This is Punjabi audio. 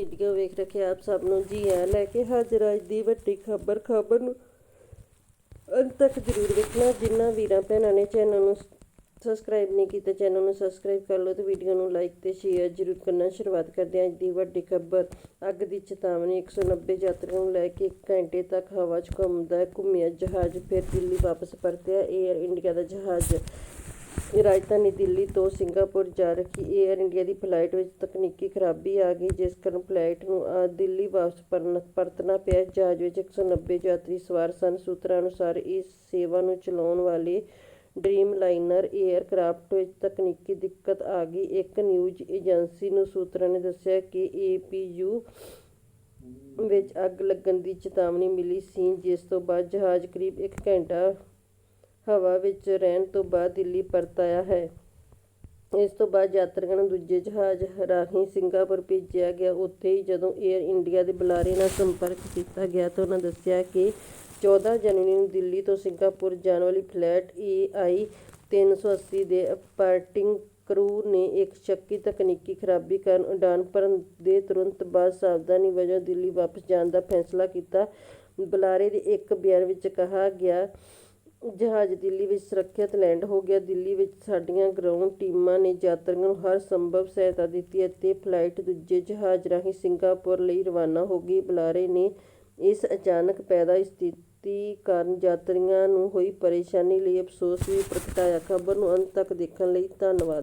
ਵੀਡੀਓ ਵੇਖ ਰਹੇ ਆਪ ਸਭ ਨੂੰ ਜੀ ਆ ਲੈ ਕੇ ਹਾਜ਼ਰ ਅੱਜ ਦੀ ਵੱਡੀ ਖਬਰ ਖਬਰ ਨੂੰ ਅੰਤ ਤੱਕ ਜ਼ਰੂਰ ਵੇਖਣਾ। ਜਿਨ੍ਹਾਂ ਵੀਰਾਂ ਭੈਣਾਂ ਨੇ ਚੈਨਲ ਨੂੰ ਸਬਸਕ੍ਰਾਈਬ ਨਹੀਂ ਕੀਤਾ, ਚੈਨਲ ਨੂੰ ਸਬਸਕ੍ਰਾਈਬ ਕਰ ਲਓ ਤੇ ਵੀਡੀਓ ਨੂੰ ਲਾਈਕ ਤੇ ਸ਼ੇਅਰ ਜ਼ਰੂਰ ਕਰਨਾ। ਸ਼ੁਰੂਆਤ ਕਰਦੇ ਹਾਂ ਅੱਜ ਦੀ ਵੱਡੀ ਖਬਰ। ਅੱਗ ਦੀ ਚੇਤਾਵਨੀ 190 ਯਾਤਰੀਆਂ ਨੂੰ ਲੈ ਕੇ 1 ਘੰਟੇ ਤੱਕ ਹਵਾ 'ਚ ਘੁੰਮਦਾ ਘੁੰਮਿਆ ਜਹਾਜ਼। ਫਿਰ ਦਿੱਲੀ ਵਾਪਸ ਪਰਤਿਆ 에ਅਰ ਇੰਡੀਆ ਦਾ ਜਹਾਜ਼। ਰਾਜਧਾਨੀ ਦਿੱਲੀ ਤੋਂ ਸਿੰਗਾਪੁਰ ਜਾ ਰਹੀ ਏਅਰ ਇੰਡੀਆ ਦੀ ਫਲਾਈਟ ਵਿੱਚ ਤਕਨੀਕੀ ਖਰਾਬੀ ਆ ਗਈ ਜਿਸ ਕਾਰਨ ਫਲਾਈਟ ਨੂੰ ਅ, ਦਿੱਲੀ ਵਾਪਸ ਪਰਨ- ਪਰਤਣਾ ਪਿਆ। ਜਹਾਜ਼ ਵਿੱਚ 190 ਯਾਤਰੀ ਸਵਾਰ ਸਨ। ਸੂਤਰਾਂ ਅਨੁਸਾਰ ਇਸ ਸੇਵਾ ਨੂੰ ਚਲਾਉਣ ਵਾਲੇ ਡ੍ਰੀਮ ਲਾਈਨਰ 에ਅਰਕ੍ਰਾਫਟ ਵਿੱਚ ਤਕਨੀਕੀ ਦਿੱਕਤ ਆ ਗਈ। ਇੱਕ ਨਿਊਜ਼ ਏਜੰਸੀ ਨੂੰ ਸੂਤਰਾਂ ਨੇ ਦੱਸਿਆ ਕਿ ਏਪੀਯੂ ਵਿੱਚ ਅੱਗ ਲੱਗਣ ਦੀ ਚੇਤਾਵਨੀ ਮਿਲੀ ਸੀ ਜਿਸ ਤੋਂ ਬਾਅਦ ਜਹਾਜ਼ ਕਰੀਬ 1 ਘੰਟਾ ਹਵਾ ਵਿੱਚ ਰਹਿਣ ਤੋਂ ਬਾਅਦ ਦਿੱਲੀ ਪਰਤ ਆਇਆ ਹੈ। ਇਸ ਤੋਂ ਬਾਅਦ ਯਾਤਰੀਆਂ ਨੂੰ ਦੂਜੇ ਜਹਾਜ਼ ਰਾਹੀਂ ਸਿੰਗਾਪੁਰ ਭੇਜਿਆ ਗਿਆ। ਉੱਥੇ ਹੀ ਜਦੋਂ 에ਅਰ ਇੰਡੀਆ ਦੇ ਬੁਲਾਰੇ ਨਾਲ ਸੰਪਰਕ ਕੀਤਾ ਗਿਆ ਤਾਂ ਉਹਨਾਂ ਦੱਸਿਆ ਕਿ 14 ਜਨਵਰੀ ਨੂੰ ਦਿੱਲੀ ਤੋਂ ਸਿੰਗਾਪੁਰ ਜਾਣ ਵਾਲੀ ਫਲਾਈਟ ਏਆਈ 380 ਦੇ ਅਪਾਰਟਿੰਗ ਕਰੂ ਨੇ ਇੱਕ ਸ਼ੱਕੀ ਤਕਨੀਕੀ ਖਰਾਬੀ ਕਾਰਨ ਉਡਾਨ ਭਰਨ ਦੇ ਤੁਰੰਤ ਬਾਅਦ ਸਾਵਧਾਨੀ ਵਜੋਂ ਦਿੱਲੀ ਵਾਪਸ ਜਾਣ ਦਾ ਫੈਸਲਾ ਕੀਤਾ। ਬੁਲਾਰੇ ਦੇ ਇੱਕ ਬਿਆਨ ਵਿੱਚ ਕਿਹਾ ਗਿਆ ਜਹਾਜ਼ ਦਿੱਲੀ ਵਿੱਚ ਸੁਰੱਖਿਅਤ ਲੈਂਡ ਹੋ ਗਿਆ। ਦਿੱਲੀ ਵਿੱਚ ਸਾਡੀਆਂ ਗਰਾਊਂਡ ਟੀਮਾਂ ਨੇ ਯਾਤਰੀਆਂ ਨੂੰ ਹਰ ਸੰਭਵ ਸਹਾਇਤਾ ਦਿੱਤੀ ਅਤੇ ਫਲਾਈਟ ਦੂਜੇ ਜਹਾਜ਼ ਰਾਹੀਂ ਸਿੰਗਾਪੁਰ ਲਈ ਰਵਾਨਾ ਹੋ ਗਈ। ਬੁਲਾਰੇ ਨੇ ਇਸ ਅਚਾਨਕ ਪੈਦਾ ਸਥਿਤੀ ਕਾਰਨ ਯਾਤਰੀਆਂ ਨੂੰ ਹੋਈ ਪਰੇਸ਼ਾਨੀ ਲਈ ਅਫਸੋਸ ਵੀ ਪ੍ਰਗਟਾਇਆ। ਖਬਰ ਨੂੰ ਅੰਤ ਤੱਕ ਦੇਖਣ ਲਈ ਧੰਨਵਾਦ।